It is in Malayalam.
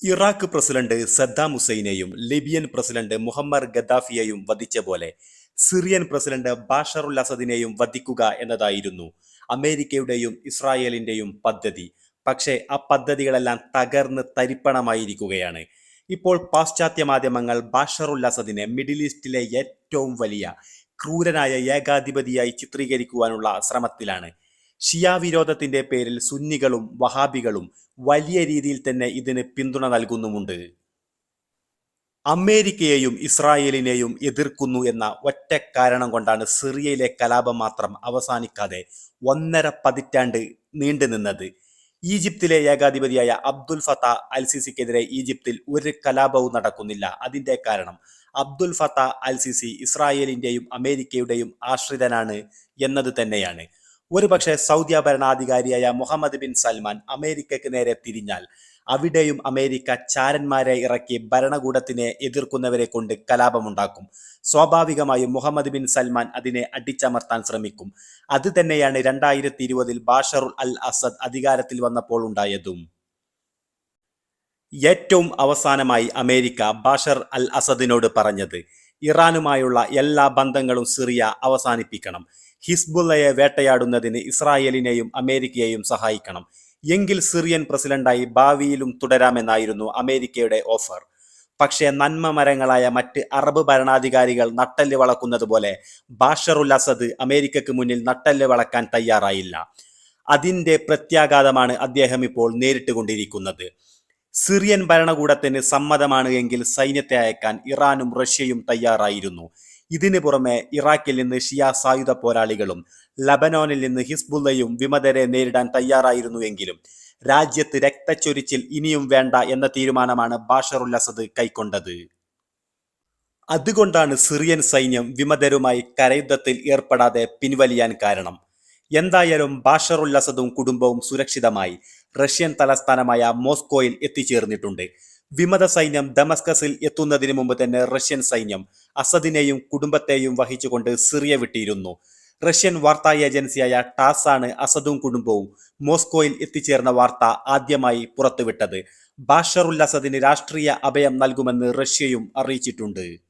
ഇറാഖ് പ്രസിഡന്റ് സദ്ദാം ഹുസൈനെയും ലിബിയൻ പ്രസിഡന്റ് മുഹമ്മദ് ഗദ്ദാഫിയെയും വധിച്ച പോലെ സിറിയൻ പ്രസിഡന്റ് ബാഷറുൽ അസദിനെയും വധിക്കുക എന്നതായിരുന്നു അമേരിക്കയുടെയും ഇസ്രായേലിന്റെയും പദ്ധതി. പക്ഷേ ആ പദ്ധതികളെല്ലാം തകർന്ന് തരിപ്പണമായിരിക്കുകയാണ്. ഇപ്പോൾ പാശ്ചാത്യ മാധ്യമങ്ങൾ ബാഷറുൽ അസദിനെ മിഡിൽ ഈസ്റ്റിലെ ഏറ്റവും വലിയ ക്രൂരനായ ഏകാധിപതിയായി ചിത്രീകരിക്കുവാനുള്ള ശ്രമത്തിലാണ്. ഷിയ വിരോധത്തിന്റെ പേരിൽ സുന്നികളും വഹാബികളും വലിയ രീതിയിൽ തന്നെ ഇതിന് പിന്തുണ നൽകുന്നുമുണ്ട്. അമേരിക്കയെയും ഇസ്രായേലിനെയും എതിർക്കുന്നു എന്ന ഒറ്റ കാരണം കൊണ്ടാണ് സിറിയയിലെ കലാപം മാത്രം അവസാനിക്കാതെ ഒന്നര പതിറ്റാണ്ട് നീണ്ടുനിന്നത് ഈജിപ്തിലെ ഏകാധിപതിയായ അബ്ദുൽ ഫത്ത അൽ സിസിക്കെതിരെ ഈജിപ്തിൽ ഒരു കലാപവും നടക്കുന്നില്ല. അതിന്റെ കാരണം അബ്ദുൽ ഫത്ത അൽ സിസി ഇസ്രായേലിന്റെയും അമേരിക്കയുടെയും ആശ്രിതനാണ് എന്നത് തന്നെയാണ്. ഒരുപക്ഷെ സൗദി ഭരണാധികാരിയായ മുഹമ്മദ് ബിൻ സൽമാൻ അമേരിക്കയ്ക്ക് നേരെ തിരിഞ്ഞാൽ അവിടെയും അമേരിക്ക ചാരന്മാരെ ഇറക്കി ഭരണകൂടത്തിനെ എതിർക്കുന്നവരെ കൊണ്ട് കലാപമുണ്ടാക്കും. സ്വാഭാവികമായും മുഹമ്മദ് ബിൻ സൽമാൻ അതിനെ അടിച്ചമർത്താൻ ശ്രമിക്കും. അത് തന്നെയാണ് രണ്ടായിരത്തി ഇരുപതിൽ ബാഷറുൽ അൽ അസദ് അധികാരത്തിൽ വന്നപ്പോൾ ഉണ്ടായതും. ഏറ്റവും അവസാനമായി അമേരിക്ക ബാഷർ അൽ അസദിനോട് പറഞ്ഞത് ഇറാനുമായുള്ള എല്ലാ ബന്ധങ്ങളും സിറിയ അവസാനിപ്പിക്കണം. ഹിസ്ബുള്ളയെ വേട്ടയാടുന്നതിന് ഇസ്രായേലിനെയും അമേരിക്കയെയും സഹായിക്കണം. എങ്കിൽ സിറിയൻ പ്രസിഡന്റായി ഭാവിയിലും തുടരാമെന്നായിരുന്നു അമേരിക്കയുടെ ഓഫർ. പക്ഷേ നന്മ മരങ്ങളായ മറ്റ് അറബ് ഭരണാധികാരികൾ നട്ടൽ വളക്കുന്നത് പോലെ ബാഷറുൽ അസദ് അമേരിക്കക്ക് മുന്നിൽ നട്ടൽ വളക്കാൻ തയ്യാറായില്ല. അതിന്റെ പ്രത്യാഘാതമാണ് അദ്ദേഹം ഇപ്പോൾ നേരിട്ട് കൊണ്ടിരിക്കുന്നത് സിറിയൻ ഭരണകൂടത്തിന് സമ്മതമാണ് എങ്കിൽ സൈന്യത്തെ അയക്കാൻ ഇറാനും റഷ്യയും തയ്യാറായിരുന്നു. ഇതിനു പുറമെ ഇറാഖിൽ നിന്ന് ഷിയ സായുധ പോരാളികളും ലബനോനിൽ നിന്ന് ഹിസ്ബുല്ലയും വിമതരെ നേരിടാൻ തയ്യാറായിരുന്നു എങ്കിലും രാജ്യത്ത് രക്തച്ചൊരിച്ചിൽ ഇനിയും വേണ്ട എന്ന തീരുമാനമാണ് ബാഷറുൽ അസദ് കൈക്കൊണ്ടത്. അതുകൊണ്ടാണ് സിറിയൻ സൈന്യം വിമതരുമായി കരയുദ്ധത്തിൽ ഏർപ്പെടാതെ പിൻവലിയാൻ കാരണം. എന്തായാലും ബാഷറുൽ അസദും കുടുംബവും സുരക്ഷിതമായി റഷ്യൻ തലസ്ഥാനമായ മോസ്കോയിൽ എത്തിച്ചേർന്നിട്ടുണ്ട്. വിമത സൈന്യം ദമസ്കസിൽ എത്തുന്നതിന് മുമ്പ് തന്നെ റഷ്യൻ സൈന്യം അസദിനെയും കുടുംബത്തെയും വഹിച്ചുകൊണ്ട് സിറിയ വിട്ടിരുന്നു. റഷ്യൻ വാർത്താ ഏജൻസിയായ ടാസ് ആണ് അസദും കുടുംബവും മോസ്കോയിൽ എത്തിച്ചേർന്ന വാർത്ത ആദ്യമായി പുറത്തുവിട്ടത്. ബാഷറുൽ അസദിന് രാഷ്ട്രീയ അഭയം നൽകുമെന്ന് റഷ്യയും അറിയിച്ചിട്ടുണ്ട്.